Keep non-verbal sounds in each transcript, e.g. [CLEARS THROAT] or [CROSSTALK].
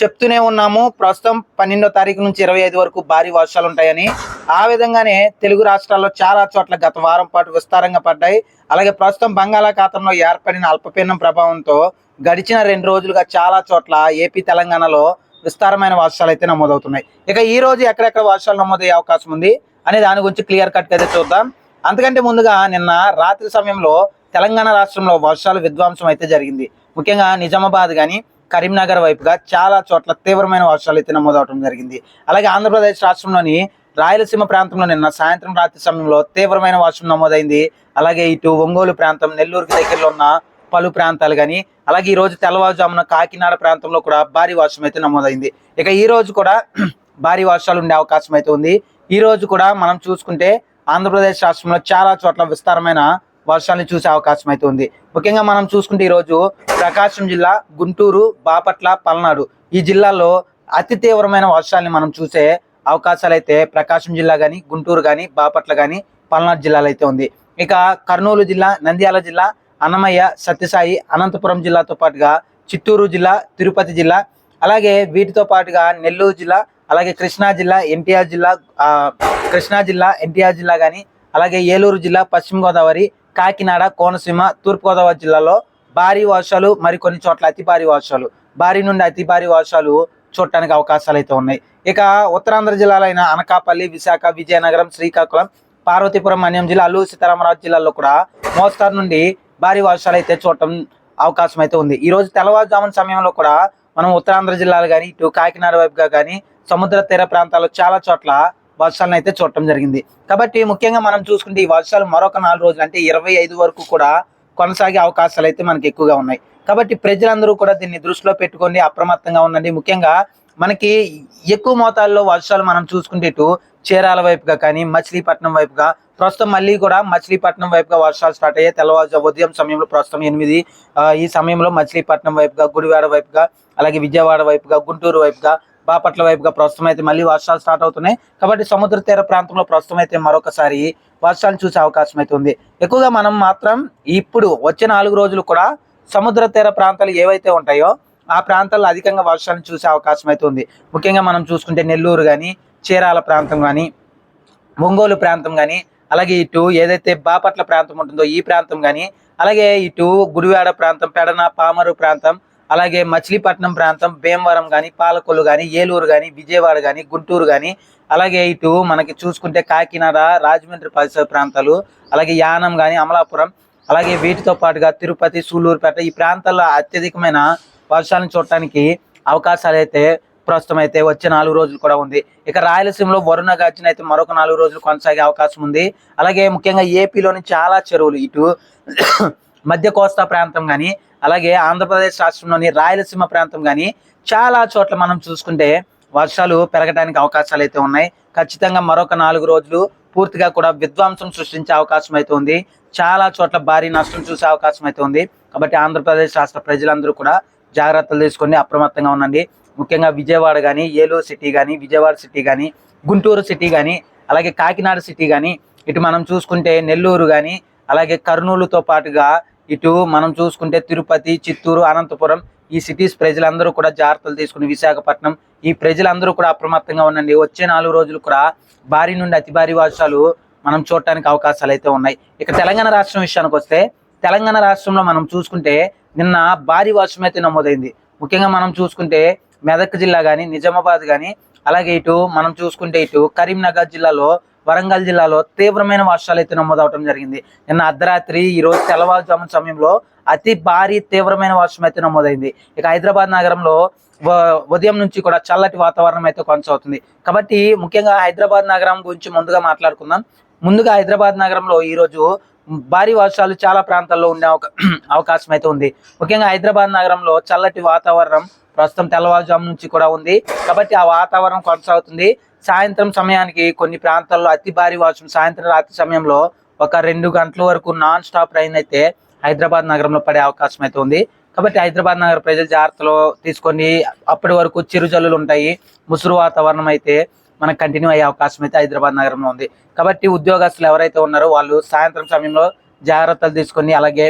చెప్తూనే ఉన్నాము. ప్రస్తుతం పన్నెండో తారీఖు నుంచి ఇరవై ఐదు వరకు భారీ వర్షాలు ఉంటాయని. ఆ విధంగానే తెలుగు రాష్ట్రాల్లో చాలా చోట్ల గత వారం పాటు విస్తారంగా పడ్డాయి. అలాగే ప్రస్తుతం బంగాళాఖాతంలో ఏర్పడిన అల్పపీడనం ప్రభావంతో గడిచిన రెండు రోజులుగా చాలా చోట్ల ఏపీ తెలంగాణలో విస్తారమైన వర్షాలు అయితే నమోదవుతున్నాయి. ఇక ఈ రోజు ఎక్కడెక్కడ వర్షాలు నమోదయ్యే అవకాశం ఉంది అనే దాని గురించి క్లియర్ కట్ అయితే చూద్దాం. అంతకంటే ముందుగా నిన్న రాత్రి సమయంలో తెలంగాణ రాష్ట్రంలో వర్షాలు విధ్వంసం అయితే జరిగింది. ముఖ్యంగా నిజామాబాద్ కానీ కరీంనగర్ వైపుగా చాలా చోట్ల తీవ్రమైన వర్షాలు అయితే నమోదవడం జరిగింది. అలాగే ఆంధ్రప్రదేశ్ రాష్ట్రంలోని రాయలసీమ ప్రాంతంలో నిన్న సాయంత్రం రాత్రి సమయంలో తీవ్రమైన వర్షం నమోదైంది. అలాగే ఇటు ఒంగోలు ప్రాంతం నెల్లూరుకి దగ్గరలో ఉన్న పలు ప్రాంతాలు కానీ అలాగే ఈ రోజు తెల్లవారుజామున కాకినాడ ప్రాంతంలో కూడా భారీ వర్షం అయితే నమోదైంది. ఇక ఈ రోజు కూడా [CLEARS THROAT] భారీ వర్షాలు ఉండే అవకాశం అయితే ఉంది. ఈ రోజు కూడా మనం చూసుకుంటే ఆంధ్రప్రదేశ్ రాష్ట్రంలో చాలా చోట్ల విస్తారమైన వర్షాన్ని చూసే అవకాశం అయితే ఉంది. ముఖ్యంగా మనం చూసుకుంటే ఈరోజు ప్రకాశం జిల్లా గుంటూరు బాపట్ల పల్నాడు ఈ జిల్లాలో అతి తీవ్రమైన వర్షాలని మనం చూసే అవకాశాలు అయితే ప్రకాశం జిల్లా కానీ గుంటూరు కానీ బాపట్ల కానీ పల్నాడు జిల్లాలో అయితే ఉంది. ఇక కర్నూలు జిల్లా నంద్యాల జిల్లా అన్నమయ్య సత్యసాయి అనంతపురం జిల్లాతో పాటుగా చిత్తూరు జిల్లా తిరుపతి జిల్లా అలాగే వీటితో పాటుగా నెల్లూరు జిల్లా అలాగే కృష్ణా జిల్లా ఎన్టీఆర్ జిల్లా కృష్ణా జిల్లా ఎన్టీఆర్ జిల్లా కానీ అలాగే ఏలూరు జిల్లా పశ్చిమ గోదావరి కాకినాడ కోనసీమ తూర్పుగోదావరి జిల్లాలో భారీ వర్షాలు మరికొన్ని చోట్ల అతి భారీ వర్షాలు. భారీ నుండి అతి భారీ వర్షాలు చూడటానికి అవకాశాలు అయితే ఉన్నాయి. ఇక ఉత్తరాంధ్ర జిల్లాలైన అనకాపల్లి విశాఖ విజయనగరం శ్రీకాకుళం పార్వతీపురం మన్యం జిల్లా అల్లూరు సీతారామరాజు జిల్లాలో కూడా మోస్తారు నుండి భారీ వర్షాలు అయితే చూడటం అవకాశం అయితే ఉంది. ఈ రోజు తెల్లవారుజామున సమయంలో కూడా మనం ఉత్తరాంధ్ర జిల్లాలు కానీ ఇటు కాకినాడ వైపుగా కానీ సముద్ర తీర ప్రాంతాల్లో చాలా చోట్ల వర్షాలను అయితే చూడటం జరిగింది. కాబట్టి ముఖ్యంగా మనం చూసుకుంటే ఈ వర్షాలు మరొక నాలుగు రోజులు అంటే ఇరవై ఐదు వరకు కూడా కొనసాగే అవకాశాలు అయితే మనకి ఎక్కువగా ఉన్నాయి. కాబట్టి ప్రజలందరూ కూడా దీన్ని దృష్టిలో పెట్టుకొని అప్రమత్తంగా ఉండండి. ముఖ్యంగా మనకి ఎక్కువ మోతాదులో వర్షాలు మనం చూసుకుంటే ఇటు చీరాల వైపుగా కానీ మచిలీపట్నం వైపుగా ప్రస్తుతం మళ్ళీ కూడా మచిలీపట్నం వైపుగా వర్షాలు స్టార్ట్ అయ్యాయి. తెల్లవారు ఉదయం సమయంలో ప్రస్తుతం ఎనిమిది ఈ సమయంలో మచిలీపట్నం వైపుగా గుడివాడ వైపుగా అలాగే విజయవాడ వైపుగా గుంటూరు వైపుగా బాపట్ల వైపుగా ప్రస్తుతం అయితే మళ్ళీ వర్షాలు స్టార్ట్ అవుతున్నాయి. కాబట్టి సముద్ర తీర ప్రాంతంలో ప్రస్తుతం అయితే మరొకసారి వర్షాలు చూసే అవకాశం అయితే ఉంది. ఎక్కువగా మనం మాత్రం ఇప్పుడు వచ్చే నాలుగు రోజులు కూడా సముద్ర తీర ప్రాంతాలు ఏవైతే ఉంటాయో ఆ ప్రాంతాల్లో అధికంగా వర్షాలను చూసే అవకాశం అయితే ఉంది. ముఖ్యంగా మనం చూసుకుంటే నెల్లూరు కానీ చీరాల ప్రాంతం కానీ ఒంగోలు ప్రాంతం కానీ అలాగే ఇటు ఏదైతే బాపట్ల ప్రాంతం ఉంటుందో ఈ ప్రాంతం కానీ అలాగే ఇటు గుడివాడ ప్రాంతం పెడన పామరు ప్రాంతం అలాగే మచిలీపట్నం ప్రాంతం భీమవరం కానీ పాలకొల్లు కానీ ఏలూరు కానీ విజయవాడ కానీ గుంటూరు కానీ అలాగే ఇటు మనకి చూసుకుంటే కాకినాడ రాజమండ్రి పరిసర ప్రాంతాలు అలాగే యానం కానీ అమలాపురం అలాగే వీటితో పాటుగా తిరుపతి సూళ్ళూరుపేట ఈ ప్రాంతాల్లో అత్యధికమైన వర్షాలను చూడటానికి అవకాశాలు అయితే ప్రస్తుతం అయితే వచ్చే నాలుగు రోజులు కూడా ఉంది. ఇక రాయలసీమలో వరుణ గర్జన అయితే మరొక నాలుగు రోజులు కొనసాగే అవకాశం ఉంది. అలాగే ముఖ్యంగా ఏపీలోని చాలా చెరువులు ఇటు మధ్య కోస్తా ప్రాంతం కానీ అలాగే ఆంధ్రప్రదేశ్ రాష్ట్రంలోని రాయలసీమ ప్రాంతం కానీ చాలా చోట్ల మనం చూసుకుంటే వర్షాలు పెరగడానికి అవకాశాలు అయితే ఉన్నాయి. ఖచ్చితంగా మరొక నాలుగు రోజులు పూర్తిగా కూడా విధ్వంసం సృష్టించే అవకాశం అయితే ఉంది. చాలా చోట్ల భారీ నష్టం చూసే అవకాశం అయితే ఉంది. కాబట్టి ఆంధ్రప్రదేశ్ రాష్ట్ర ప్రజలందరూ కూడా జాగ్రత్తలు తీసుకొని అప్రమత్తంగా ఉండండి. ముఖ్యంగా విజయవాడ కానీ ఏలూరు సిటీ కానీ విజయవాడ సిటీ కానీ గుంటూరు సిటీ కానీ అలాగే కాకినాడ సిటీ కానీ ఇటు మనం చూసుకుంటే నెల్లూరు కానీ అలాగే కర్నూలుతో పాటుగా ఇటు మనం చూసుకుంటే తిరుపతి చిత్తూరు అనంతపురం ఈ సిటీస్ ప్రజలందరూ కూడా జాగ్రత్తలు తీసుకుని విశాఖపట్నం ఈ ప్రజలందరూ కూడా అప్రమత్తంగా ఉండండి. వచ్చే నాలుగు రోజులు కూడా భారీ నుండి అతి భారీ వర్షాలు మనం చూడటానికి అవకాశాలు అయితే ఉన్నాయి. ఇక తెలంగాణ రాష్ట్రం విషయానికి వస్తే తెలంగాణ రాష్ట్రంలో మనం చూసుకుంటే నిన్న భారీ వర్షం అయితే నమోదైంది. ముఖ్యంగా మనం చూసుకుంటే మెదక్ జిల్లా కానీ నిజామాబాద్ కానీ అలాగే ఇటు మనం చూసుకుంటే ఇటు కరీంనగర్ జిల్లాలో వరంగల్ జిల్లాలో తీవ్రమైన వర్షాలు అయితే నమోదవడం జరిగింది. నిన్న అర్ధరాత్రి ఈ రోజు తెల్లవారుజామున సమయంలో అతి భారీ తీవ్రమైన వర్షం అయితే నమోదైంది. ఇక హైదరాబాద్ నగరంలో ఉదయం నుంచి కూడా చల్లటి వాతావరణం అయితే కొనసాగుతుంది. కాబట్టి ముఖ్యంగా హైదరాబాద్ నగరం గురించి ముందుగా మాట్లాడుకుందాం. ముందుగా హైదరాబాద్ నగరంలో ఈరోజు భారీ వర్షాలు చాలా ప్రాంతాల్లో ఉండే అవకా- [CLEARS THROAT] అవకాశం అయితే ఉంది. ముఖ్యంగా హైదరాబాద్ నగరంలో చల్లటి వాతావరణం ప్రస్తుతం తెల్లవారుజాము నుంచి కూడా ఉంది. కాబట్టి ఆ వాతావరణం కొనసాగుతుంది. సాయంత్రం సమయానికి కొన్ని ప్రాంతాల్లో అతి భారీ వర్షం సాయంత్రం రాత్రి సమయంలో ఒక రెండు గంటల వరకు నాన్ స్టాప్ రైన్ అయితే హైదరాబాద్ నగరంలో పడే అవకాశం అయితే ఉంది. కాబట్టి హైదరాబాద్ నగర ప్రజలు జాగ్రత్తలు తీసుకొని అప్పటి వరకు చిరుజల్లులు ఉంటాయి. ముసురు వాతావరణం అయితే మనకు కంటిన్యూ అయ్యే అవకాశం అయితే హైదరాబాద్ నగరంలో ఉంది. కాబట్టి ఉద్యోగస్తులు ఎవరైతే ఉన్నారో వాళ్ళు సాయంత్రం సమయంలో జాగ్రత్తలు తీసుకొని అలాగే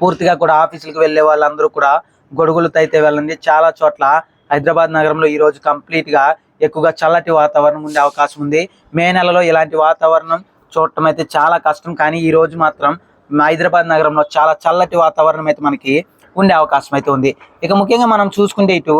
పూర్తిగా కూడా ఆఫీసులకు వెళ్ళే వాళ్ళందరూ కూడా గొడుగులతో అయితే వెళ్ళండి. చాలా చోట్ల హైదరాబాద్ నగరంలో ఈరోజు కంప్లీట్గా ఎక్కువగా చల్లటి వాతావరణం ఉండే అవకాశం ఉంది. మే నెలలో ఇలాంటి వాతావరణం చూడటం అయితే చాలా కష్టం. కానీ ఈ రోజు మాత్రం హైదరాబాద్ నగరంలో చాలా చల్లటి వాతావరణం అయితే మనకి ఉండే అవకాశం అయితే ఉంది. ఇక ముఖ్యంగా మనం చూసుకుంటే ఇటు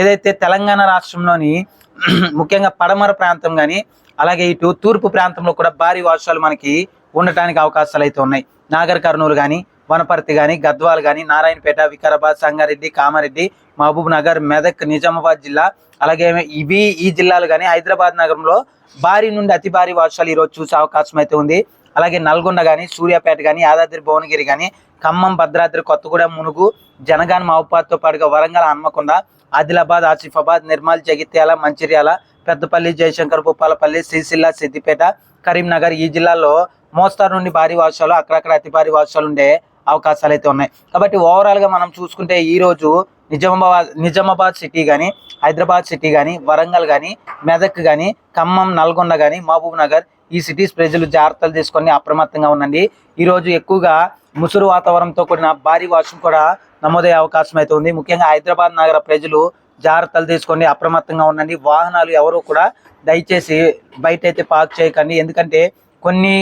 ఏదైతే తెలంగాణ రాష్ట్రంలోని [CLEARS THROAT] ముఖ్యంగా పడమర ప్రాంతం కానీ అలాగే ఇటు తూర్పు ప్రాంతంలో కూడా భారీ వర్షాలు మనకి ఉండటానికి అవకాశాలు అయితే ఉన్నాయి. నాగర్ కర్నూలు కానీ వనపర్తి కానీ గద్వాల్ కానీ నారాయణపేట వికారాబాద్ సంగారెడ్డి కామారెడ్డి మహబూబ్ నగర్ మెదక్ నిజామాబాద్ జిల్లా అలాగే ఇవి ఈ జిల్లాలు కానీ హైదరాబాద్ నగరంలో భారీ నుండి అతి భారీ వర్షాలు ఈరోజు చూసే అవకాశం అయితే ఉంది. అలాగే నల్గొండ కానీ సూర్యాపేట కానీ యాదాద్రి భువనగిరి కానీ ఖమ్మం భద్రాద్రి కొత్తగూడెం మునుగు జనగాన్ మహబాద్తో పాటుగా వరంగల్ హన్మకొండ ఆదిలాబాద్ ఆసిఫాబాద్ నిర్మల్ జగిత్యాల మంచిర్యాల పెద్దపల్లి జయశంకర్ భూపాలపల్లి శ్రీశిల్ల సిద్దిపేట కరీంనగర్ ఈ జిల్లాల్లో మోస్తారు నుండి భారీ వర్షాలు అక్కడక్కడ అతి భారీ వర్షాలు ఉండే అవకాశాలు అయితే ఉన్నాయి. కాబట్టి ఓవరాల్గా మనం చూసుకుంటే ఈరోజు నిజామాబాద్ నిజామాబాద్ సిటీ కానీ హైదరాబాద్ సిటీ కానీ వరంగల్ కానీ మెదక్ కానీ ఖమ్మం నల్గొండ కానీ మహబూబ్ నగర్ ఈ సిటీస్ ప్రజలు జాగ్రత్తలు తీసుకొని అప్రమత్తంగా ఉండండి. ఈ రోజు ఎక్కువగా ముసురు వాతావరణంతో కూడిన భారీ వర్షం కూడా నమోదయ్యే అవకాశం అయితే ఉంది. ముఖ్యంగా హైదరాబాద్ నగర ప్రజలు జాగ్రత్తలు తీసుకోండి అప్రమత్తంగా ఉండండి. వాహనాలు ఎవరు కూడా దయచేసి బయట అయితే పార్క్ చేయకండి. ఎందుకంటే కొన్ని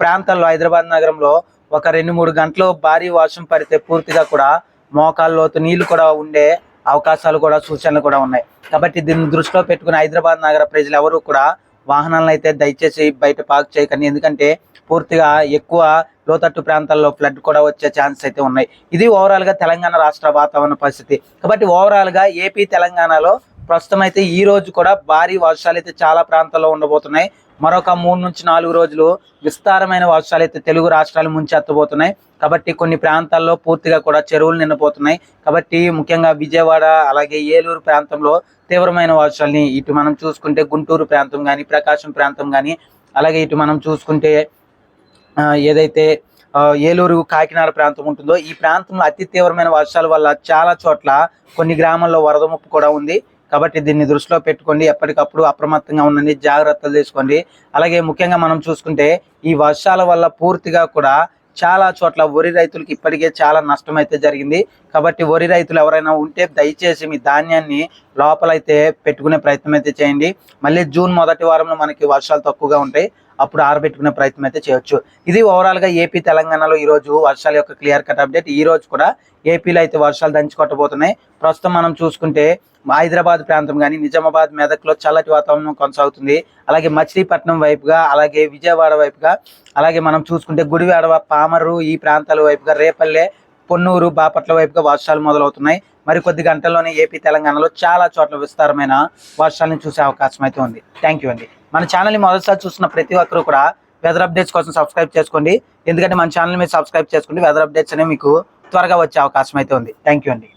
ప్రాంతాల్లో హైదరాబాద్ నగరంలో ఒక రెండు మూడు గంటలు భారీ వర్షం పడితే పూర్తిగా కూడా మోకాల్లోతు నీళ్ళు కూడా ఉండే అవకాశాలు కూడా సూచనలు కూడా ఉన్నాయి. కాబట్టి దీన్ని దృష్టిలో పెట్టుకుని హైదరాబాద్ నగర ప్రజలు ఎవరు కూడా వాహనాలను అయితే దయచేసి బయట పార్క్ చేయకండి. ఎందుకంటే పూర్తిగా ఎక్కువ లోతట్టు ప్రాంతాల్లో ఫ్లడ్ కూడా వచ్చే ఛాన్స్ అయితే ఉన్నాయి. ఇది ఓవరాల్గా తెలంగాణ రాష్ట్ర వాతావరణ పరిస్థితి. కాబట్టి ఓవరాల్గా ఏపీ తెలంగాణలో ప్రస్తుతం అయితే ఈ రోజు కూడా భారీ వర్షాలు అయితే చాలా ప్రాంతాల్లో ఉండబోతున్నాయి. మరొక మూడు నుంచి నాలుగు రోజులు విస్తారమైన వర్షాలు అయితే తెలుగు రాష్ట్రాలు ముంచెత్తబోతున్నాయి. కాబట్టి కొన్ని ప్రాంతాల్లో పూర్తిగా కూడా చెరువులు నిండిపోతున్నాయి. కాబట్టి ముఖ్యంగా విజయవాడ అలాగే ఏలూరు ప్రాంతంలో తీవ్రమైన వర్షాలని ఇటు మనం చూసుకుంటే గుంటూరు ప్రాంతం కానీ ప్రకాశం ప్రాంతం కానీ అలాగే ఇటు మనం చూసుకుంటే ఏదైతే ఏలూరు కాకినాడ ప్రాంతం ఉంటుందో ఈ ప్రాంతంలో అతి తీవ్రమైన వర్షాల వల్ల చాలా చోట్ల కొన్ని గ్రామాల్లో వరద ముప్పు కూడా ఉంది. కాబట్టి దీన్ని దృష్టిలో పెట్టుకోండి. ఎప్పటికప్పుడు అప్రమత్తంగా ఉండండి. జాగ్రత్తలు తీసుకోండి. అలాగే ముఖ్యంగా మనం చూసుకుంటే ఈ వర్షాల వల్ల పూర్తిగా కూడా చాలా చోట్ల వరి రైతులకు ఇప్పటికే చాలా నష్టం అయితే జరిగింది. కాబట్టి వరి రైతులు ఎవరైనా ఉంటే దయచేసి మీ ధాన్యాన్ని లోపలైతే పెట్టుకునే ప్రయత్నం అయితే చేయండి. మళ్ళీ జూన్ మొదటి వారంలో మనకి వర్షాలు తక్కువగా ఉంటాయి. అప్పుడు ఆరబెట్టుకునే ప్రయత్నం అయితే చేయొచ్చు. ఇది ఓవరాల్గా ఏపీ తెలంగాణలో ఈ రోజు వర్షాల యొక్క క్లియర్ కట్ అప్డేట్. ఈ రోజు కూడా ఏపీలో అయితే వర్షాలు దంచి కొట్టబోతున్నాయి ప్రస్తుతం మనం చూసుకుంటే హైదరాబాద్ ప్రాంతం కానీ నిజామాబాద్ మెదక్లో చల్లటి వాతావరణం కొనసాగుతుంది. అలాగే మచిలీపట్నం వైపుగా అలాగే విజయవాడ వైపుగా అలాగే మనం చూసుకుంటే గుడివాడ పామరు ఈ ప్రాంతాల వైపుగా రేపల్లె పొన్నూరు బాపట్ల వైపుగా వర్షాలు మొదలవుతున్నాయి. మరి కొద్ది గంటల్లోనే ఏపీ తెలంగాణలో చాలా చోట్ల విస్తారమైన వర్షాలను చూసే అవకాశం అయితే ఉంది. థ్యాంక్ యూ అండి. మన ఛానల్ని మొదటిసారి చూస్తున్న ప్రతి ఒక్కరు కూడా వెదర్ అప్డేట్స్ కోసం సబ్స్క్రైబ్ చేసుకోండి. ఎందుకంటే మన ఛానల్ మీరు సబ్స్క్రైబ్ చేసుకుంటే వెదర్ అప్డేట్స్ అనేవి మీకు త్వరగా వచ్చే అవకాశం అయితే ఉంది. థ్యాంక్ యూ అండి.